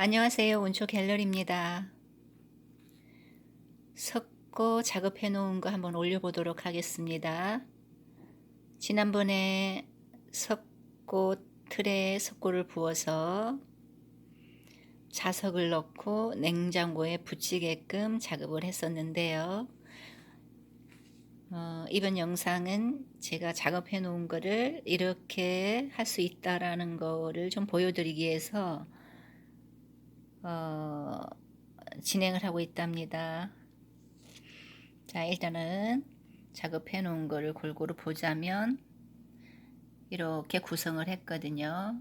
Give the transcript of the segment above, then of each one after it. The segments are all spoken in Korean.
안녕하세요. 온초 갤러리입니다. 석고 작업해 놓은 거 한번 올려보도록 하겠습니다. 지난번에 석고 틀에 석고를 부어서 자석을 넣고 냉장고에 붙이게끔 작업을 했었는데요. 어, 이번 영상은 제가 작업해 놓은 거를 이렇게 할 수 있다라는 거를 좀 보여드리기 위해서 어, 진행을 하고 있답니다. 자, 일단은 작업해 놓은 거를 골고루 보자면 이렇게 구성을 했거든요.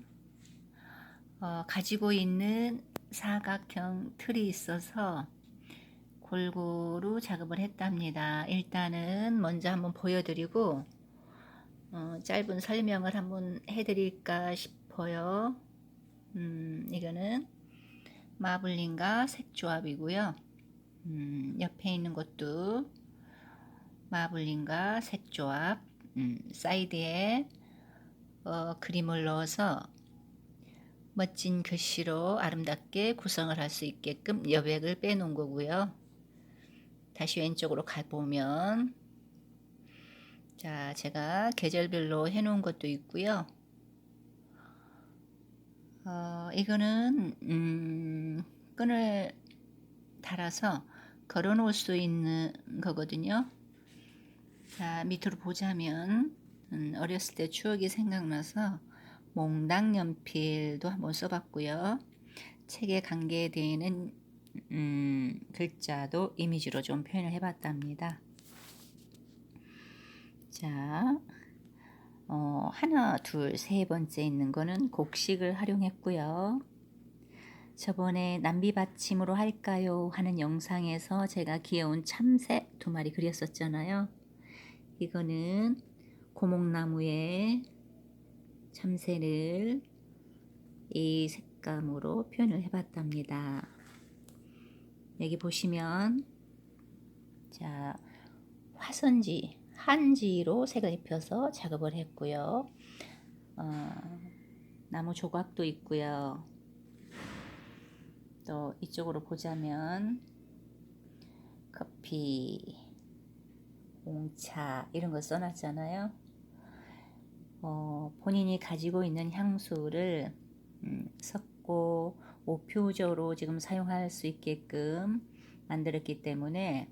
어, 가지고 있는 사각형 틀이 있어서 골고루 작업을 했답니다. 일단은 먼저 한번 보여드리고 어, 짧은 설명을 한번 해드릴까 싶어요. 음, 이거는 마블링과 색 조합이고요. 음, 옆에 있는 것도 마블링과 색 조합 음, 사이드에 어, 그림을 넣어서 멋진 글씨로 아름답게 구성을 할 수 있게끔 여백을 빼놓은 거고요. 다시 왼쪽으로 가보면 자 제가 계절별로 해놓은 것도 있고요. 어, 이거는 음, 끈을 달아서 걸어 놓을 수 있는 거거든요. 자, 밑으로 보자면 음, 어렸을 때 추억이 생각나서 몽당 연필도 한번 써봤고요. 책에 관계되는 음, 글자도 이미지로 좀 표현을 해봤답니다. 자, 어, 하나, 둘, 세 번째 있는 거는 곡식을 활용했고요. 저번에 남비 받침으로 할까요? 하는 영상에서 제가 귀여운 참새 두 마리 그렸었잖아요. 이거는 고목나무에 참새를 이 색감으로 표현을 해봤답니다. 여기 보시면 자 화선지 한지로 색을 입혀서 작업을 했고요. 어, 나무 조각도 있고요. 또 이쪽으로 보자면 커피, 홍차 이런 거 써놨잖아요. 어, 본인이 가지고 있는 향수를 음, 섞고 오표적으로 지금 사용할 수 있게끔 만들었기 때문에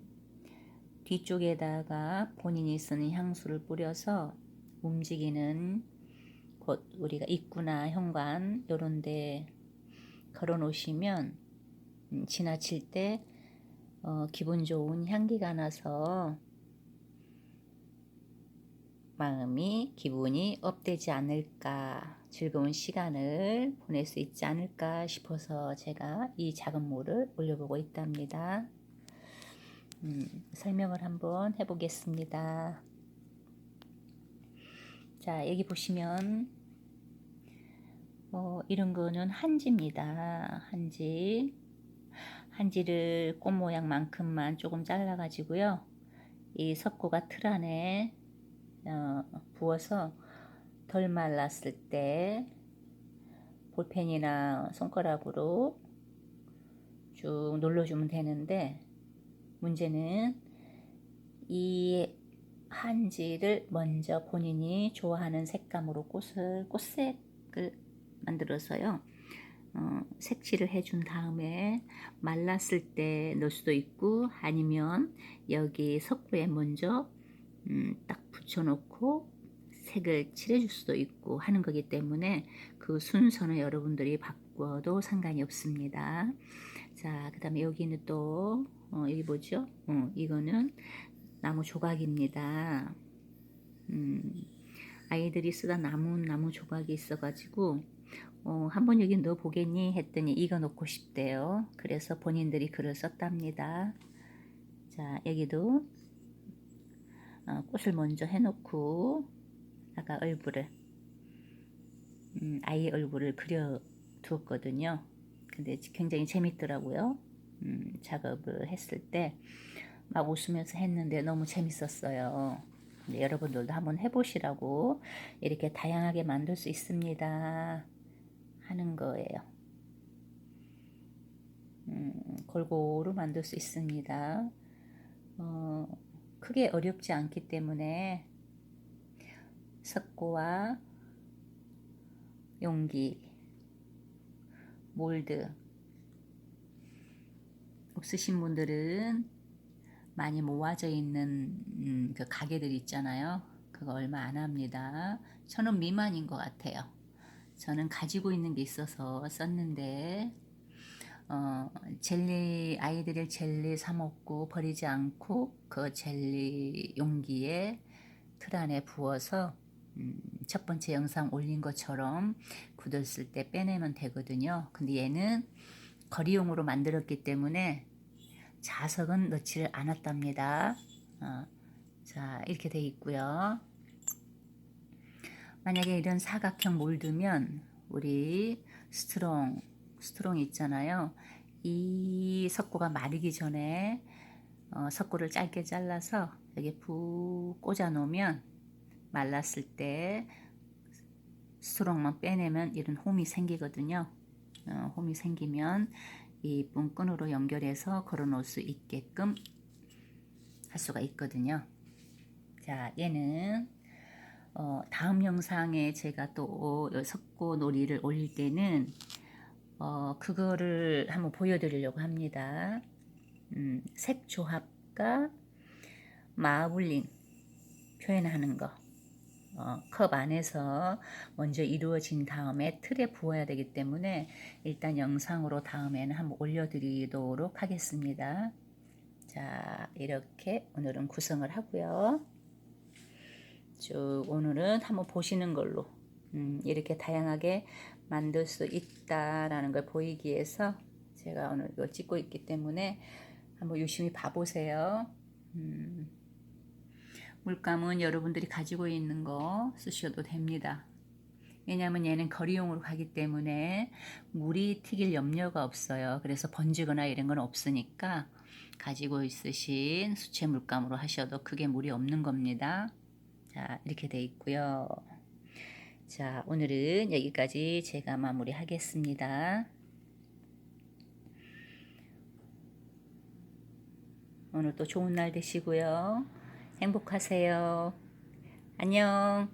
뒤쪽에다가 본인이 쓰는 향수를 뿌려서 움직이는 곳 우리가 입구나 현관 이런데 걸어 놓으시면 음, 지나칠 때 어, 기분 좋은 향기가 나서 마음이 기분이 업되지 않을까 즐거운 시간을 보낼 수 있지 않을까 싶어서 제가 이 작은 모를 올려보고 있답니다. 음, 설명을 한번 해보겠습니다. 자, 여기 보시면 어, 이런 거는 한지입니다. 한지. 한지를 꽃 모양만큼만 조금 잘라 가지고요. 이 석고가 틀 안에 어, 부어서 덜 말랐을 때 볼펜이나 손가락으로 쭉 눌러주면 되는데 문제는 이 한지를 먼저 본인이 좋아하는 색감으로 꽃을 꽃색을 만들어서요. 어, 색칠을 해준 다음에 말랐을 때 넣을 수도 있고 아니면 여기 석고에 먼저 음, 딱 붙여놓고 색을 칠해줄 수도 있고 하는 거기 때문에 그 순서는 여러분들이 바꿔도 상관이 없습니다. 자, 그 다음에 여기는 또 어, 여기 뭐죠? 어, 이거는 나무 조각입니다. 음, 아이들이 쓰다 남은 나무 조각이 있어가지고 어, 한번 여기 넣어 보겠니 했더니 이거 넣고 싶대요. 그래서 본인들이 글을 썼답니다. 자 여기도 어, 꽃을 먼저 해놓고 아까 얼굴을 음, 아이 얼굴을 그려 두었거든요. 근데 굉장히 재밌더라고요. 음, 작업을 했을 때 막 웃으면서 했는데 너무 재밌었어요. 여러분들도 한번 해보시라고 이렇게 다양하게 만들 수 있습니다. 하는 거예요. 골고루 만들 수 있습니다. 어, 크게 어렵지 않기 때문에 석고와 용기, 몰드 없으신 분들은 많이 모아져 있는 음, 그 가게들 있잖아요. 그거 얼마 안 합니다. 천 원 미만인 것 같아요. 저는 가지고 있는 게 있어서 썼는데 어, 젤리 아이들의 젤리 사 먹고 버리지 않고 그 젤리 용기에 틀 안에 부어서 음, 첫 번째 영상 올린 것처럼 굳었을 때 빼내면 되거든요. 근데 얘는 거리용으로 만들었기 때문에 자석은 넣지를 않았답니다. 어, 자 이렇게 돼 있고요. 만약에 이런 사각형 몰드면 우리 스트롱 스트롱 있잖아요. 이 석고가 마르기 전에 어, 석고를 짧게 잘라서 여기 푹 꽂아 놓으면 말랐을 때 스트롱만 빼내면 이런 홈이 생기거든요. 어, 홈이 생기면 이 끈끈으로 연결해서 걸어 놓을 수 있게끔 할 수가 있거든요. 자, 얘는 어, 다음 영상에 제가 또 석고 놀이를 올릴 때는 어, 그거를 한번 보여드리려고 합니다. 음, 색 조합과 마블링 표현하는 거. 어, 컵 안에서 먼저 이루어진 다음에 틀에 부어야 되기 때문에 일단 영상으로 다음에는 한번 올려드리도록 하겠습니다. 자, 이렇게 오늘은 구성을 하고요. 쭉 오늘은 한번 보시는 걸로 음, 이렇게 다양하게 만들 수 있다라는 걸 보이기 위해서 제가 오늘 이거 찍고 있기 때문에 한번 유심히 봐보세요. 음, 물감은 여러분들이 가지고 있는 거 쓰셔도 됩니다. 왜냐하면 얘는 거리용으로 가기 때문에 물이 튀길 염려가 없어요. 그래서 번지거나 이런 건 없으니까 가지고 있으신 수채 물감으로 하셔도 크게 물이 없는 겁니다. 자, 이렇게 돼 있고요. 자, 오늘은 여기까지 제가 마무리하겠습니다. 오늘 또 좋은 날 되시고요. 행복하세요. 안녕.